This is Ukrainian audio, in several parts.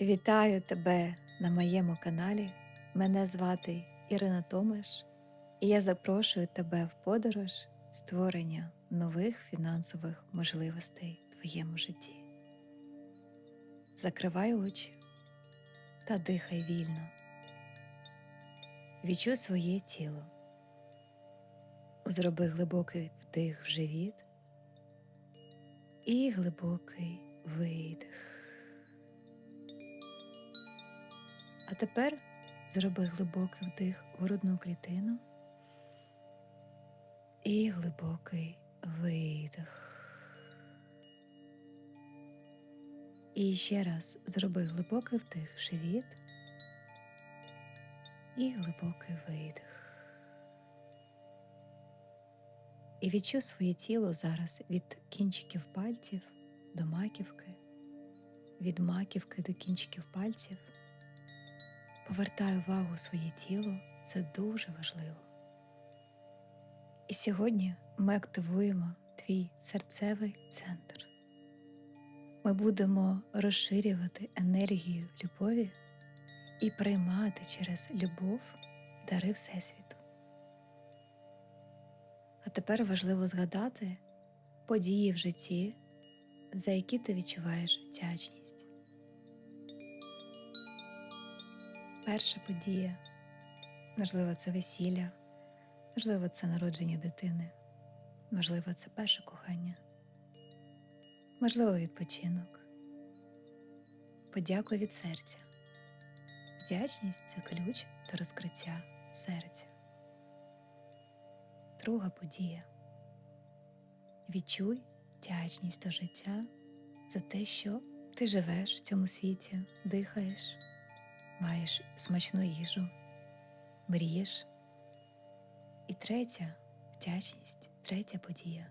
Вітаю тебе на моєму каналі. Мене звати Ірина Томаш, і я запрошую тебе в подорож створення нових фінансових можливостей в твоєму житті. Закривай очі та дихай вільно. Відчуй своє тіло. Зроби глибокий вдих в живіт і глибокий видих. Тепер зроби глибокий вдих в грудну клітину і глибокий видих. І ще раз зроби глибокий вдих в живіт і глибокий видих. І відчуй своє тіло зараз від кінчиків пальців до маківки, від маківки до кінчиків пальців. Повертай увагу у своє тіло, це дуже важливо. І сьогодні ми активуємо твій серцевий центр. Ми будемо розширювати енергію любові і приймати через любов дари Всесвіту. А тепер важливо згадати події в житті, за які ти відчуваєш вдячність. Перша подія, можливо, це весілля, можливо, це народження дитини, можливо, це перше кохання, можливо, відпочинок. Подякуй від серця. Вдячність це ключ до розкриття серця. Друга подія. Відчуй вдячність до життя за те, що ти живеш в цьому світі, дихаєш маєш смачну їжу, мрієш. І третя вдячність, третя подія.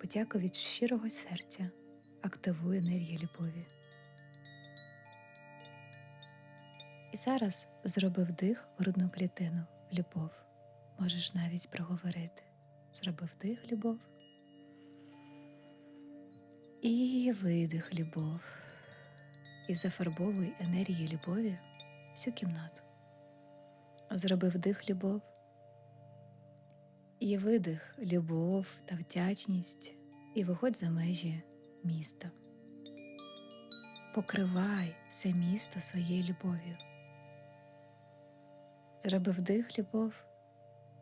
Подяка від щирого серця активує енергію любові. І зараз зроби вдих в грудну клітину любов. Можеш навіть проговорити. Зроби вдих любов. І видих любов і зафарбовуй енергії любові всю кімнату. Зроби вдих любов і видих любов та вдячність, і виходь за межі міста. Покривай все місто своєю любов'ю. Зроби вдих любов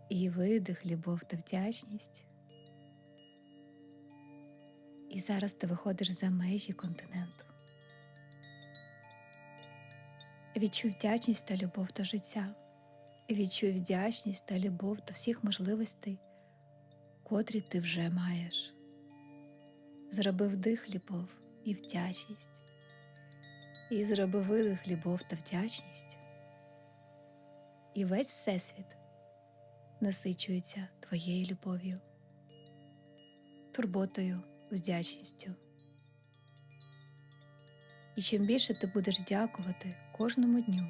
і видих любов та вдячність. І зараз ти виходиш за межі континенту. Відчуй вдячність та любов до життя. Відчуй вдячність та любов до всіх можливостей, котрі ти вже маєш. Зроби вдих любов і вдячність. І зроби видих любов та вдячність. І весь Всесвіт насичується твоєю любов'ю, турботою, вдячністю. І чим більше ти будеш дякувати кожному дню,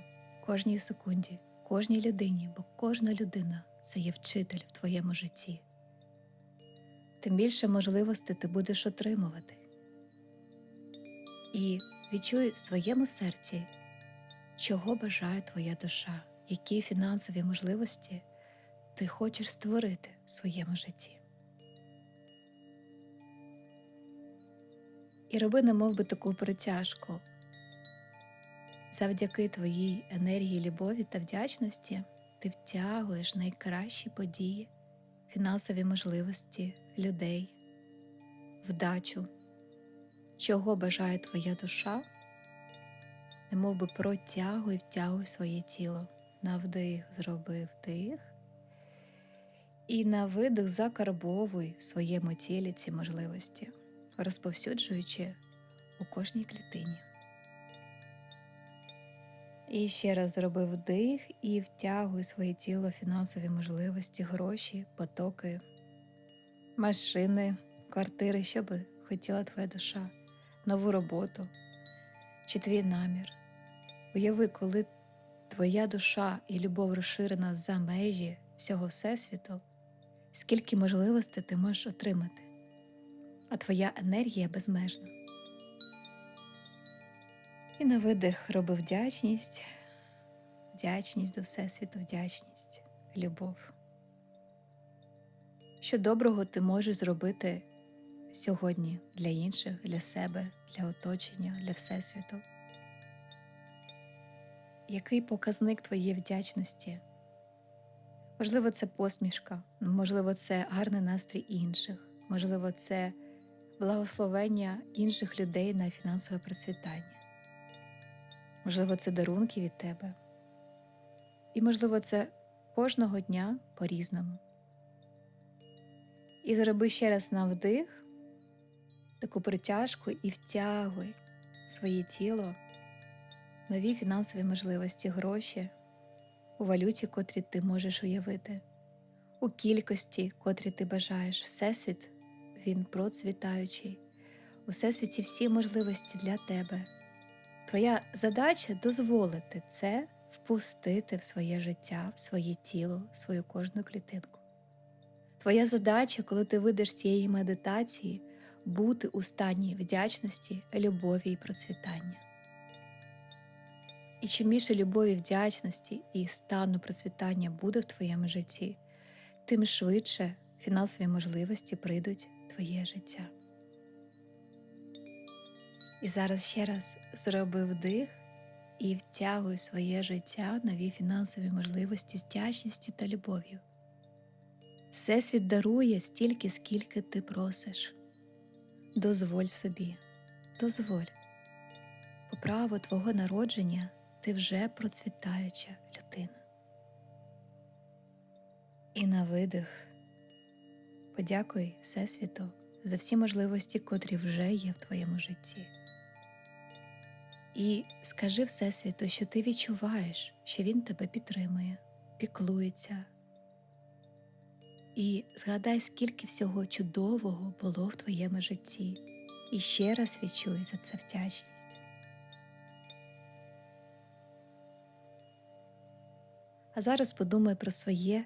кожній секунді, кожній людині, бо кожна людина це є вчитель в твоєму житті, тим більше можливостей ти будеш отримувати. І відчуй в своєму серці, чого бажає твоя душа, які фінансові можливості ти хочеш створити в своєму житті. і роби немов би таку притяжку. Завдяки твоїй енергії любові та вдячності ти втягуєш найкращі події, фінансові можливості людей, вдачу, чого бажає твоя душа, немов би протягуй, втягуй своє тіло. На вдих зроби вдих. І на видих закарбовуй в своєму тілі ці можливості розповсюджуючи у кожній клітині. І ще раз зроби вдих і втягуй своє тіло фінансові можливості, гроші, потоки, машини, квартири, що би хотіла твоя душа, нову роботу чи твій намір. Уяви, коли твоя душа і любов розширена за межі всього Всесвіту, скільки можливостей ти можеш отримати а твоя енергія безмежна. І на видих роби вдячність, вдячність до Всесвіту, вдячність, любов. Що доброго ти можеш зробити сьогодні для інших, для себе, для оточення, для Всесвіту? Який показник твоєї вдячності? Можливо, це посмішка, можливо, це гарний настрій інших, можливо, це благословення інших людей на фінансове процвітання. Можливо, це дарунки від тебе. І, можливо, це кожного дня по-різному. І зроби ще раз на вдих, таку притяжку і втягуй своє тіло, нові фінансові можливості, гроші у валюті, котрі ти можеш уявити, у кількості, котрі ти бажаєш. Всесвіт, він процвітаючий, у всесвіті всі можливості для тебе. Твоя задача дозволити це впустити в своє життя, в своє тіло, в свою кожну клітинку. Твоя задача, коли ти вийдеш з цієї медитації, бути у стані вдячності, любові і процвітання. І чим більше любові, вдячності і стану процвітання буде в твоєму житті, тим швидше фінансові можливості прийдуть в твоє життя. І зараз ще раз зроби вдих і втягуй своє життя нові фінансові можливості з вдячністю та любов'ю. Всесвіт дарує стільки, скільки ти просиш. Дозволь собі, дозволь. По праву твого народження ти вже процвітаюча людина. І на видих подякуй Всесвіту за всі можливості, котрі вже є в твоєму житті. І скажи Всесвіту, що ти відчуваєш, що він тебе підтримує, піклується. І згадай, скільки всього чудового було в твоєму житті, і ще раз відчуй за це вдячність. А зараз подумай про своє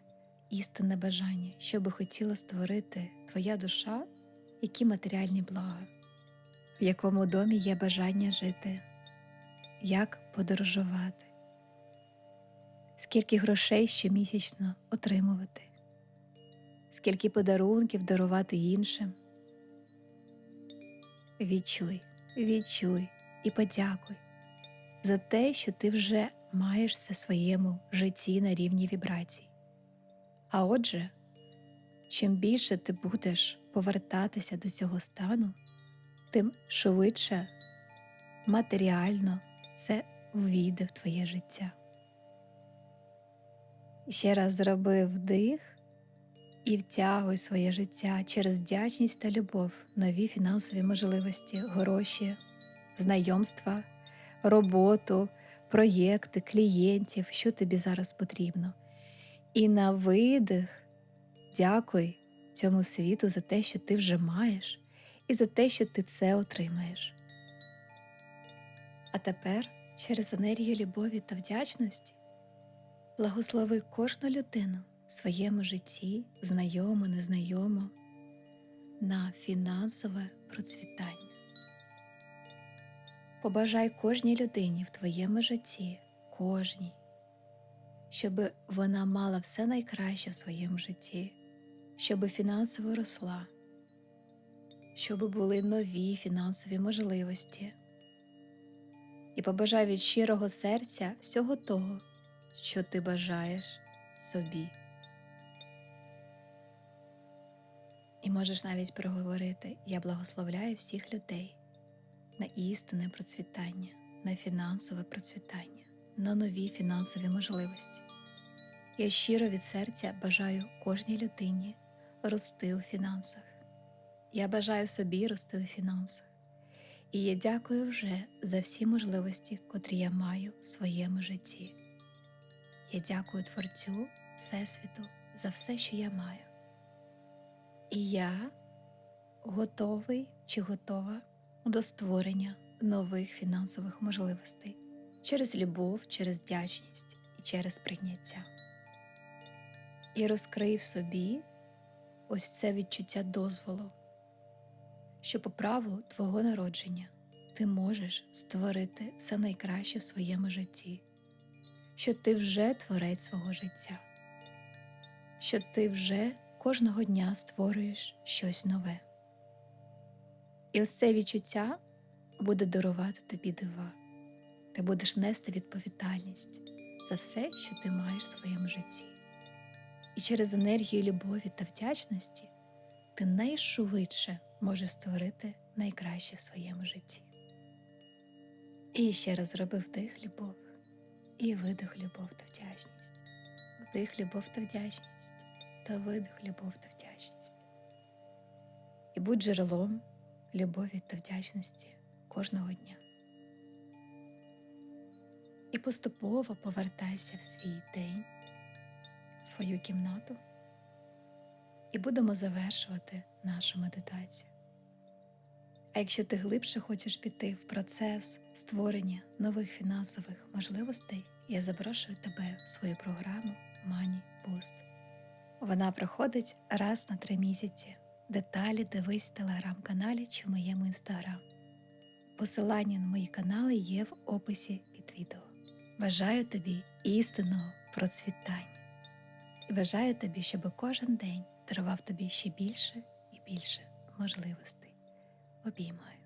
істинне бажання, що би хотіла створити твоя душа, які матеріальні блага, в якому домі є бажання жити, як подорожувати, скільки грошей щомісячно отримувати, скільки подарунків дарувати іншим. Відчуй, відчуй і подякуй за те, що ти вже маєш все в своєму житті на рівні вібрацій. А отже, чим більше ти будеш повертатися до цього стану, тим швидше матеріально це увійде в твоє життя. І ще раз зроби вдих і втягуй своє життя через вдячність та любов, нові фінансові можливості, гроші, знайомства, роботу, проєкти, клієнтів, що тобі зараз потрібно. І на видих дякуй цьому світу за те, що ти вже маєш, і за те, що ти це отримаєш. А тепер через енергію любові та вдячності благослови кожну людину в своєму житті, знайому, незнайому, на фінансове процвітання. Побажай кожній людині в твоєму житті, кожній, щоб вона мала все найкраще в своєму житті, щоб фінансово росла, щоб були нові фінансові можливості. І побажай від щирого серця всього того, що ти бажаєш собі. І можеш навіть проговорити: Я благословляю всіх людей на істинне процвітання, на фінансове процвітання, на нові фінансові можливості. Я щиро від серця бажаю кожній людині рости у фінансах. Я бажаю собі рости у фінансах. І я дякую вже за всі можливості, котрі я маю в своєму житті. Я дякую Творцю, Всесвіту за все, що я маю. І я готовий чи готова до створення нових фінансових можливостей через любов, через вдячність і через прийняття. І розкрий в собі ось це відчуття дозволу, що по праву твого народження ти можеш створити все найкраще в своєму житті, що ти вже творець свого життя, що ти вже кожного дня створюєш щось нове. І ось це відчуття буде дарувати тобі дива. Ти будеш нести відповідальність за все, що ти маєш в своєму житті. І через енергію любові та вдячності ти найшвидше можеш створити найкраще в своєму житті. І ще раз зроби вдих любов і видих любов та вдячність. Вдих любов та вдячність та видих любов та вдячність. І будь джерелом любові та вдячності кожного дня. І поступово повертайся в свій день, в свою кімнату, і будемо завершувати нашу медитацію. А якщо ти глибше хочеш піти в процес створення нових фінансових можливостей, я запрошую тебе в свою програму Money Boost. Вона проходить раз на три місяці. Деталі дивись в телеграм-каналі чи в моєму інстаграм. Посилання на мої канали є в описі під відео. Бажаю тобі істинного процвітання і бажаю тобі, щоб кожен день дарував тобі ще більше більше можливостей. Обіймаю.